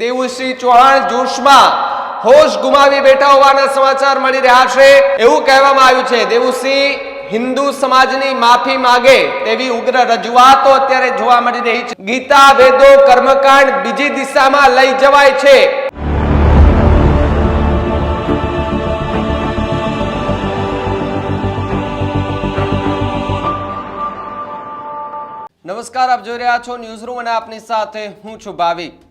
દેવુશ્રી ચૌહાણ જોશમાં હોશ ગુમાવી બેઠા હોવાના સમાચાર મળી રહ્યા છે. એવું કહેવામાં આવ્યું છે. દેવુશ્રી હિન્દુ સમાજની માફી માગે તેવી ઉગ્ર રજૂઆતો અત્યારે જોવા મળી રહી છે. ગીતા, વેદો, કર્મકાંડ બીજી દિશામાં લઈ જવાય છે. નમસ્કાર, આપ જોઈ રહ્યા છો ન્યૂઝ રૂમ અને આપની સાથે હું છું ભાવિક.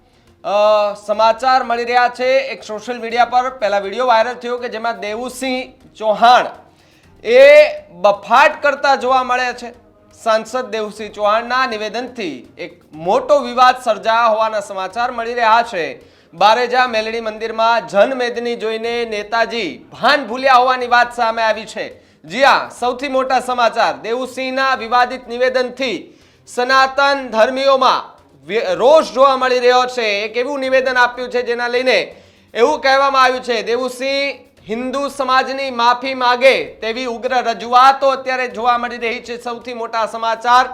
સમાચાર મળી રહ્યા છે. એક સોશિયલ મીડિયા પર પહેલા વીડિયો વાયરલ થયો કે જેમાં દેવુસિંહ ચૌહાણ એ બફાટ કરતા જોવા મળે છે. સાંસદ દેવસિંહ ચૌહાણના નિવેદનથી એક મોટો વિવાદ સર્જાયા હોવાના સમાચાર મળી રહ્યા છે. બારેજા મેલડી મંદિરમાં જનમેદની જોઈને નેતાજી ભાન ભૂલ્યા હોવાની વાત સામે આવી છે. જ્યાં સૌથી મોટા સમાચાર. દેવુસિંહના વિવાદિત નિવેદનથી સનાતન ધર્મીઓમાં રોષ જોવા મળી રહ્યો છે. એક એવું નિવેદન આપ્યું છે જેના લઈને એવું કહેવામાં આવ્યું છે, દેવુસિંહ, હિન્દુ સમાજની માફી માગે તેવી ઉગ્ર રજૂઆતો અત્યારે જોવા મળી રહી છે. સૌથી મોટા સમાચાર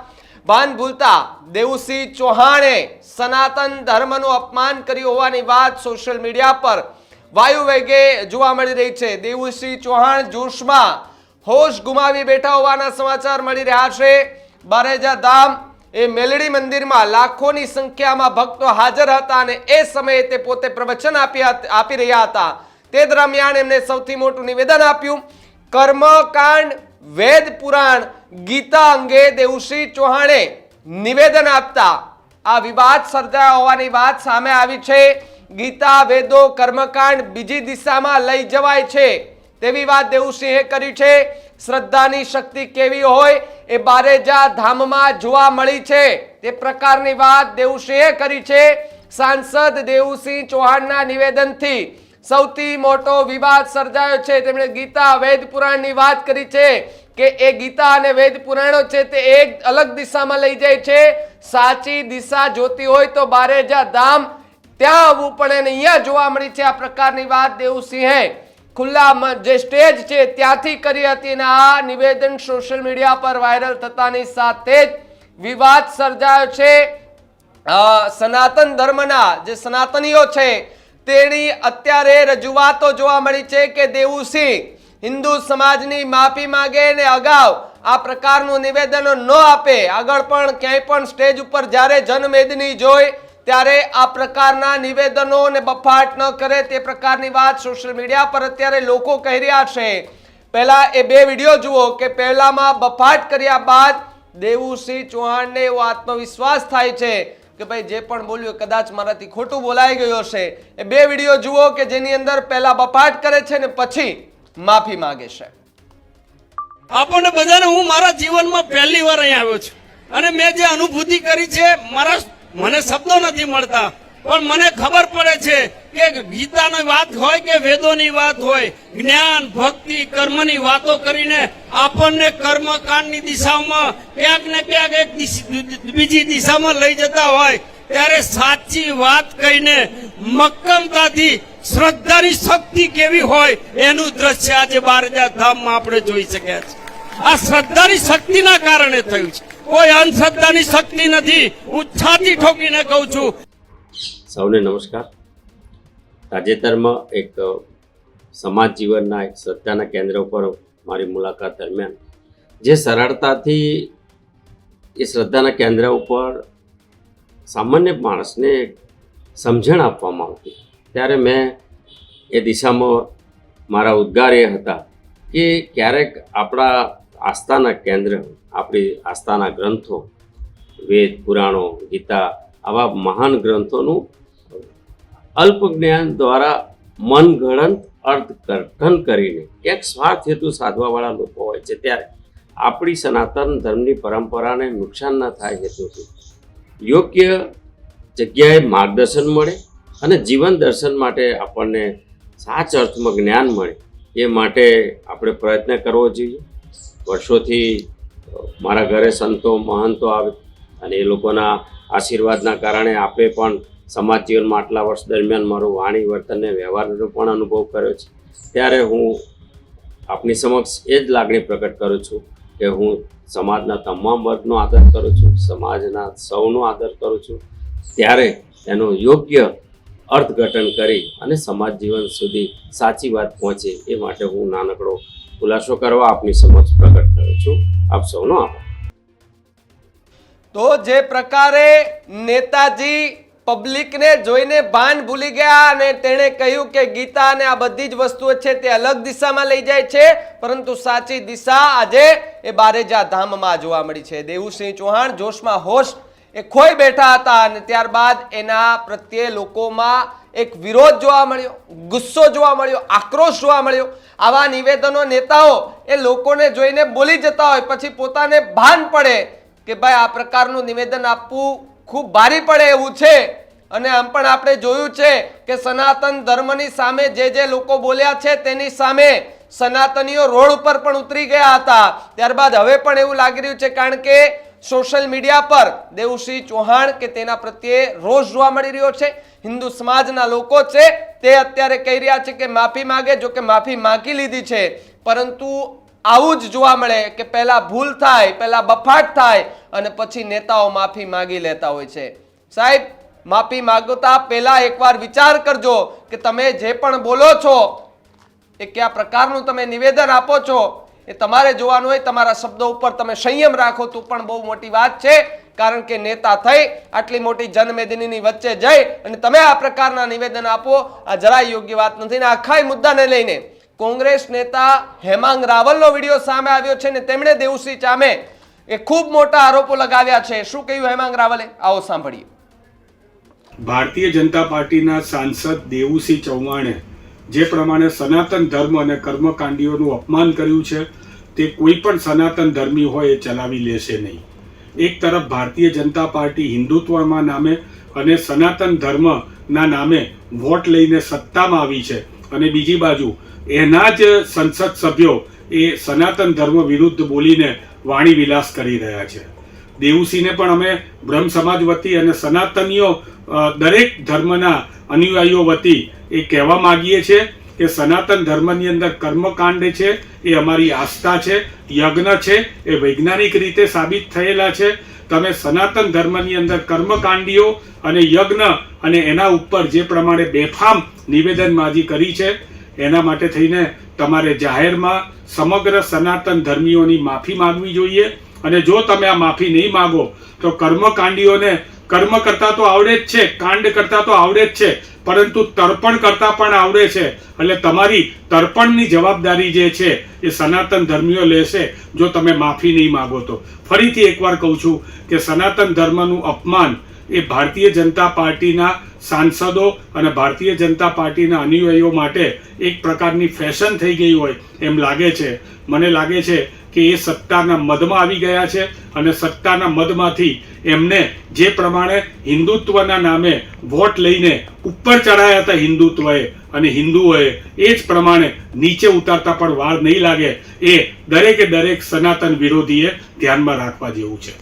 ભાન ભૂલતા દેવુસિંહ ચૌહાણે સનાતન ધર્મનું અપમાન કર્યું હોવાની વાત સોશિયલ મીડિયા પર વાયુ વેગે જોવા મળી રહી છે. દેવુસિંહ ચૌહાણ જોશમાં હોશ ગુમાવી બેઠા હોવાના સમાચાર મળી રહ્યા છે. બારેજા ધામ એ મેલડી મંદિરમાં લાખોની સંખ્યામાં ભક્તો હાજર હતા અને એ સમયે તે પોતે પ્રવચન આપી હત- આપી રહ્યા હતા. તે દરમિયાન એમને સૌથી મોટું નિવેદન આપ્યું, કર્મકાંડ, વેદ પુરાણ, ગીતા અંગે દેવશ્રી ચૌહાણે નિવેદન આપતા. આ વિવાદ સર્જાયા હોવાની વાત સામે આવી છે. ગીતા, વેદો, કર્મકાંડ બીજી દિશામાં લઈ જવાય છે. તેવી વાત દેવસિંહે કરી છે. શ્રદ્ધાની શક્તિ કેવી હોય એ બારેજા ધામમાં જોવા મળી છે. તે પ્રકારની વાત દેવુસિંહે કરી છે. સાંસદ દેવુસિંહ ચૌહાણના નિવેદનથી સૌથી મોટો વિવાદ સર્જાયો છે. તેમણે ગીતા વેદ પુરાણની વાત કરી છે કે એ ગીતા અને વેદ પુરાણો છે તે એક અલગ દિશામાં લઈ જાય છે. સાચી દિશા જોતી હોય તો બારેજા ધામ ત્યાં આવવું પડે અને અહીંયા જોવા મળી છે. આ પ્રકારની વાત દેવસિંહે ખુલ્લા જે સ્ટેજ છે ત્યાંથી કરી હતી અને આ નિવેદન સોશિયલ મીડિયા પર વાયરલ થતાની સાથે જ વિવાદ સર્જાયો છે. સનાતન ધર્મના જે સનાતનીઓ છે તેની અત્યારે રજૂઆતો જોવા મળી છે કે દેવુસિંહ હિન્દુ સમાજની માફી માંગે અને અગાઉ આ પ્રકારનું નિવેદનો ન આપે. આગળ પણ ક્યાંય પણ સ્ટેજ ઉપર જ્યારે જનમેદની જોઈ ત્યારે આ પ્રકારના નિવેદનો ને બફાટ ન કરે તે પ્રકારની વાત સોશિયલ મીડિયા પર અત્યારે લોકો કહી રહ્યા છે. પહેલા એ બે વીડિયો જુઓ કે પહેલામાં બફાટ કર્યા બાદ દેવુસિંહ ચૌહાણને એવો આત્મવિશ્વાસ થાય છે કે ભાઈ જે પણ બોલ્યું કદાચ મારાથી ખોટું બોલાઈ ગયો છે એ બે વીડિયો જુઓ કે જેની અંદર પહેલા બફાટ કરે છે ને પછી માફી માંગે છે. આપણને બધાને હું મારા જીવનમાં પહેલી વાર અહીં આવ્યો છું. અને મેં જે અનુભૂતિ કરી છે, મારા મને શબ્દો નથી મળતા. પણ મને ખબર પડે છે કે ગીતાની વાત હોય કે વેદોની વાત હોય, જ્ઞાન, ભક્તિ, કર્મની વાતો કરીને આપણને કર્મકાંડની દિશામાં ક્યાંક ને ક્યાંક એક બીજી દિશામાં લઈ જતા હોય, ત્યારે સાચી વાત કહીને મક્કમતાથી શ્રદ્ધાની શક્તિ કેવી હોય એનું દ્રશ્ય આજે બારજા ધામમાં આપણે જોઈ શક્યા છે આ શ્રદ્ધાની શક્તિના કારણે થયું છે. કોઈ અંધશ્રદ્ધાની શક્તિ નથી. હું છાતી ઠોકીને કહું છું. સૌને નમસ્કાર. તાજેતરમાં એક સમાજ જીવનના એક શ્રદ્ધાના કેન્દ્ર ઉપર મારી મુલાકાત દરમિયાન જે સરળતાથી એ શ્રદ્ધાના કેન્દ્ર ઉપર સામાન્ય માણસને સમજણ આપવામાં આવતી. ત્યારે મેં એ દિશામાં મારા ઉદ્ગાર એ હતા કે ક્યારેક આપણા આસ્થાના કેન્દ્ર આપણી આસ્થાના ગ્રંથો, વેદ, પુરાણો, ગીતા, આવા મહાન ગ્રંથોનું અલ્પ જ્ઞાન દ્વારા મનગણંત અર્થઘટન કરીને એક સ્વાર્થ હેતુ સાધવાવાળા લોકો હોય છે. ત્યારે આપણી સનાતન ધર્મની પરંપરાને નુકસાન ન થાય હેતુથી યોગ્ય જગ્યાએ માર્ગદર્શન મળે અને જીવન દર્શન માટે આપણને સાચ અર્થમાં જ્ઞાન મળે. એ માટે આપણે પ્રયત્ન કરવો જોઈએ. વર્ષોથી મારા ઘરે સંતો મહંતો આવે અને એ લોકોના આશીર્વાદના કારણે આપણે પણ સમાજ જીવનમાં આટલા વર્ષ દરમિયાન મારું વાણી, વર્તન અને વ્યવહારનો પણ અનુભવ કર્યો છે. ત્યારે હું આપની સમક્ષ એ જ લાગણી પ્રકટ કરું છું કે હું સમાજના તમામ વર્ગનો આદર કરું છું, સમાજના સૌનો આદર કરું છું. ત્યારે એનો યોગ્ય અર્થઘટન કરી અને સમાજ જીવન સુધી સાચી વાત પહોંચે એ માટે હું નાનકડો ખુલાસો કરવા આપની સમક્ષ પ્રગટ થયો છું. આપ સૌનો આભાર. તો જે પ્રકારે નેતાજી પબ્લિકને જોઈને ભાન ભૂલી ગયા અને તેણે કહ્યું કે ગીતા અને આ બધી જ વસ્તુઓ છે તે અલગ દિશામાં લઈ જાય છે, પરંતુ સાચી દિશા આજે એ બારેજા ધામમાં જોવા મળી છે. દેવુસિંહ ચૌહાણ જોશમાં હોશ એ ખોઈ બેઠા હતા અને ત્યારબાદ એના પ્રત્યે લોકોમાં એક વિરોધ જોવા મળ્યો, ગુસ્સો જોવા મળ્યો, આક્રોશ જોવા મળ્યો. આવા નિવેદનો નેતાઓ એ લોકોને જોઈને બોલી જતા હોય, પછી પોતાને ભાન પડે કે ભાઈ આ પ્રકારનું નિવેદન આપવું ખૂબ ભારી પડે એવું છે. અને આમ પણ આપણે જોયું છે કે સનાતન ધર્મની સામે જે જે લોકો બોલ્યા છે તેની સામે સનાતનીઓ રોડ ઉપર પણ ઉતરી ગયા હતા. ત્યારબાદ હવે પણ એવું લાગી રહ્યું છે કારણ કે સોશિયલ મીડિયા પર દેવસિંહ ચૌહાણ કે તેના પ્રત્યે રોષ જોવા મળી રહ્યો છે. હિન્દુ સમાજના લોકો છે તે અત્યારે કહી રહ્યા છે કે માફી માગે, જો કે માફી માંગી લીધી છે. પરંતુ આવું જ જોવા મળે કે પહેલા ભૂલ થાય, પહેલા બફાટ થાય અને પછી નેતાઓ માફી માંગી લેતા હોય છે. સાહેબ, માફી માગતા પહેલા એકવાર વિચાર કરજો કે તમે જે પણ બોલો છો, એ કયા પ્રકારનું તમે નિવેદન આપો છો? એ તમારે જોવાનું હોય, તમારા શબ્દો ઉપર તમે સંયમ રાખો તો પણ બહુ મોટી વાત છે. કારણ કે નેતા થઈ, આટલી મોટી જનમેદનીની વચ્ચે જઈ અને તમે આ પ્રકારના નિવેદન આપો, આ જરાય યોગ્ય વાત નથી. ને આખા મુદ્દાને લઈને કોંગ્રેસ નેતા હેમાંગ રાવલનો વીડિયો સામે આવ્યો છે ને તેમણે દેવસિંહ ચામે એ ખૂબ મોટા આરોપો લગાવ્યા છે. શું કહ્યું હેમાંગ રાવલે? આવો સાંભળીએ. ભારતીય જનતા પાર્ટીના સાંસદ દેવુસિંહ ચૌહાણે જે પ્રમાણે સનાતન ધર્મ અને કર્મકાંડીઓનું અપમાન કર્યું છે, તે કોઈ પણ સનાતન ધર્મી હોય એ ચલાવી લેશે નહીં. એક તરફ ભારતીય જનતા પાર્ટી હિન્દુત્વમાં નામે અને સનાતન ધર્મના નામે વોટ લઈને સત્તામાં આવી છે અને બીજી બાજુ એના જ સંસદ સભ્યો એ સનાતન ધર્મ વિરુદ્ધ બોલીને વાણી વિલાસ કરી રહ્યા છે. દેવુસિંહને પણ અમે બ્રહ્મ સમાજ વતી અને સનાતનીઓ દરેક ધર્મના અનુયાયીઓ વતી એ કહેવા માગીએ છીએ કે સનાતન ધર્મની અંદર કર્મકાંડ છે, એ અમારી આસ્થા છે, યજ્ઞ છે, એ વૈજ્ઞાનિક રીતે સાબિત થયેલા છે. તમે સનાતન ધર્મની અંદર કર્મકાંડીઓ અને યજ્ઞ અને એના ઉપર જે પ્રમાણે બેફામ નિવેદનબાજી કરી છે, એના માટે થઈને તમારે જાહેરમાં સમગ્ર સનાતન ધર્મીઓની માફી માંગવી જોઈએ. અને જો તમે આ માફી નહીં માગો, તો કર્મકાંડીઓને, કર્મ કરતા તો આવડે જ છે, કાંડ કરતા તો આવડે જ છે, પરંતુ તર્પણ કરતા પણ આવડે છે. એટલે તમારી તર્પણની જવાબદારી જે છે, એ સનાતન ધર્મીઓ લેશે, જો તમે માફી નહીં માગો તો. ફરીથી એકવાર કહું છું કે સનાતન ધર્મનું અપમાન એ ભારતીય જનતા પાર્ટીના સાંસદો અને ભારતીય જનતા પાર્ટીના અનુયાયીઓ માટે એક પ્રકારની ફેશન થઈ ગઈ હોય એમ લાગે છે. મને લાગે છે કે એ સત્તાના મદમાં આવી ગયા છે અને સત્તાના મદમાંથી એમને જે પ્રમાણે હિન્દુત્વના નામે વોટ લઈને ઉપર ચડાયા હતા હિન્દુત્વએ અને હિન્દુઓએ એ જ પ્રમાણે નીચે ઉતારતા પણ વાર નહીં લાગે, એ દરેકે દરેક સનાતન વિરોધીએ ધ્યાનમાં રાખવા જેવું છે.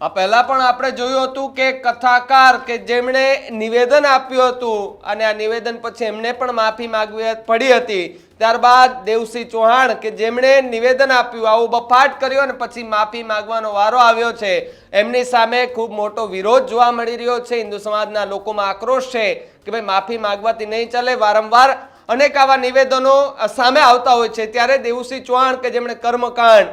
આ પહેલા પણ આપણે જોયું હતું કે કથાકાર કે જેમણે નિવેદન આપ્યું હતું અને આ નિવેદન પછી એમને પણ માફી માગવી પડી હતી. ત્યારબાદ દેવસિંહ ચૌહાણ કે જેમણે નિવેદન આપ્યું, આવું બફાટ કર્યો અને પછી માફી માંગવાનો વારો આવ્યો છે. એમની સામે ખૂબ મોટો વિરોધ જોવા મળી રહ્યો છે. હિન્દુ સમાજના લોકોમાં આક્રોશ છે કે ભાઈ માફી માંગવાથી નહીં ચાલે. વારંવાર અનેક આવા નિવેદનો સામે આવતા હોય છે. ત્યારે દેવસિંહ ચૌહાણ કે જેમણે કર્મકાંડ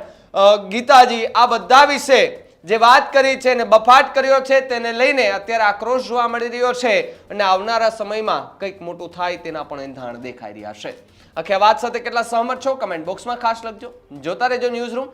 ગીતાજી આ બધા વિશે જે વાત કરી છે અને બફાટ કર્યો છે તેને લઈને અત્યારે આક્રોશ જોવા મળી રહ્યો છે અને આવનારા સમયમાં કંઈક મોટું થાય તેના પણ એંધાણ દેખાઈ રહ્યા છે. આખી વાત સાથે કેટલા સહમત છો? કમેન્ટ બોક્સમાં ખાસ લખજો. જોતા રહેજો ન્યૂઝ રૂમ.